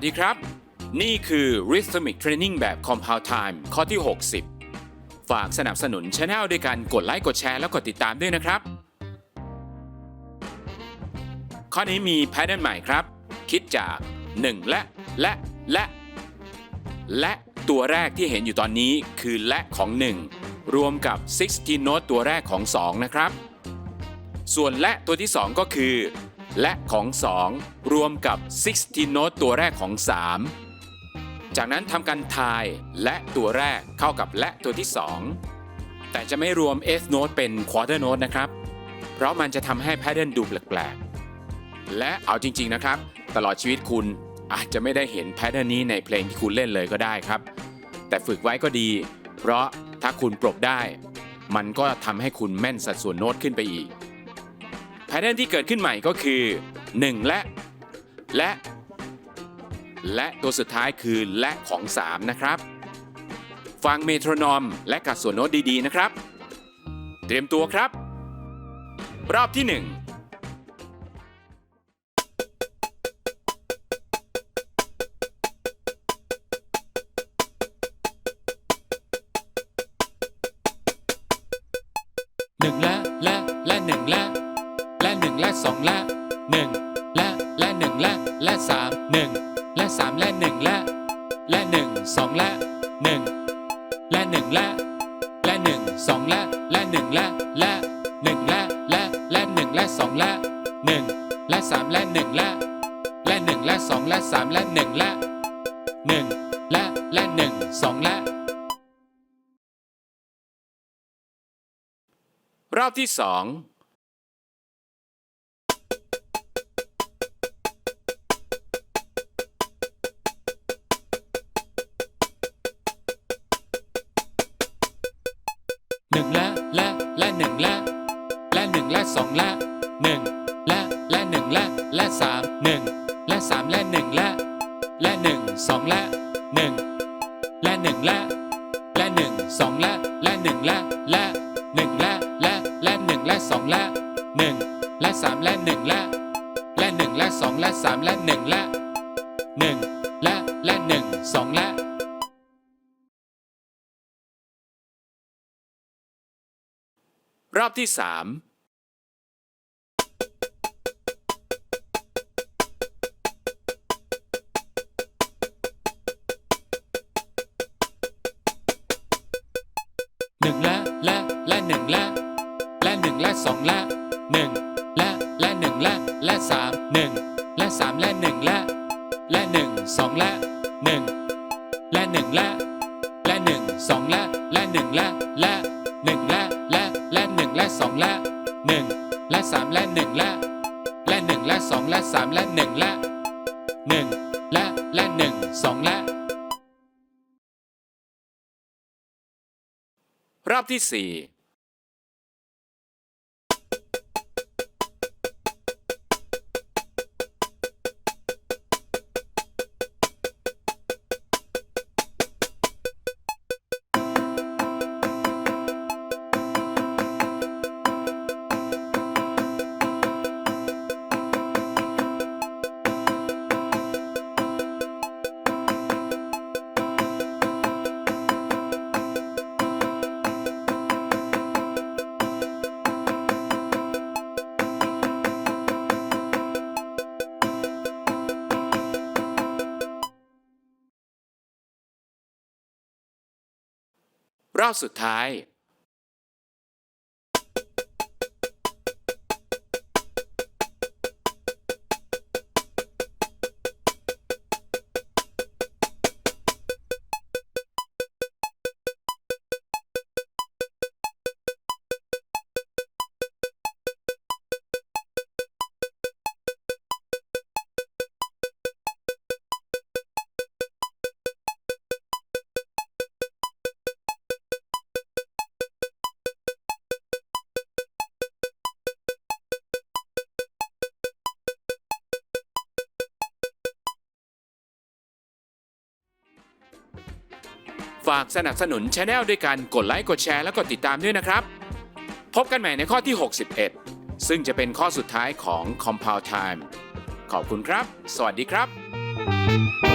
วัสดีครับ นี่คือ Rhythmic Training แบบ Compound Time ข้อที่ 60 ฝากสนับสนุนช anel ด้วยการกดไลค์กดแชร์แล้วกดติดตามด้วยนะครับ ข้อนี้มี pattern ใหม่ครับ คิดจาก 1 และ และ และ และตัวแรกที่เห็นอยู่ตอนนี้คือและของ 1 รวมกับ16โน้ตตัวแรกของ 2 นะครับ ส่วนและตัวที่ 2 ก็คือ และของ 2 รวมกับ 16 โน้ตตัวแรกของ 3 จากนั้นทำการทายและตัวแรกเข้ากับและตัวที่ 2 แต่จะไม่รวม F note เป็น quarter note นะครับ เพราะมันจะทำให้ pattern ดูแปลกๆ และเอาจริง ๆ นะครับ ตลอดชีวิตคุณอาจจะไม่ได้เห็น pattern นี้ในเพลงที่คุณเล่นเลยก็ได้ครับ แต่ฝึกไว้ก็ดี เพราะถ้าคุณปรบได้ มันก็ทำให้คุณแม่นสัดส่วนโน้ตขึ้นไปอีก แพทเทิร์นที่เกิดขึ้นใหม่ก็คือ 1 และ และ และตัวสุดท้ายคือและของ 3 นะครับ ฟังเมโทรนอมและกัดส่วนโน้ตดีๆนะครับ เตรียมตัวครับ รอบที่ 1หนึ่งและและและหนึ่งและ และสองและหนึ่งและและหนึ่งและและสามหนึ่งและสามและหนึ่งและและหนึ่งสองและหนึ่งและหนึ่งและและหนึ่งสองและและหนึ่งและและหนึ่งและและและหนึ่งและสองและหนึ่งและสามและหนึ่งและและหนึ่งและสองและสามและหนึ่งและหนึ่งและและหนึ่งสองและรอบที่สอง นึ่งและและและหนึ่งและและหนึ่งและสองและหนึ่งและและหนึ่งและและสามหนึ่งและสามและหนึ่งและและหนึ่งสองและหนึ่งและหนึ่งและและหนึ่งสองและและหนึ่งและและหนึ่งและและและหนึ่งและสองและ รอบที่สามหนึ่งและและและหนึ่งและและหนึ่งและสองและหนึ่งและและหนึ่งและและสามหนึ่งและสามและหนึ่งและและหนึ่งสองและหนึ่งและหนึ่งและและหนึ่งสองและและหนึ่งและและ สามและหนึ่งและ และหนึ่งและสองและสามและหนึ่งและหนึ่งและและหนึ่งสองและ รอบที่สี่ รอบสุดท้าย ฝากสนับสนุนช anel ด้วยการกดไลค์กดแชร์และกดติดตามด้วยนะครับ พบกันใหม่ในข้อที่ 61 ซึ่งจะเป็นข้อสุดท้ายของ Compound Time ขอบคุณครับ สวัสดีครับครับ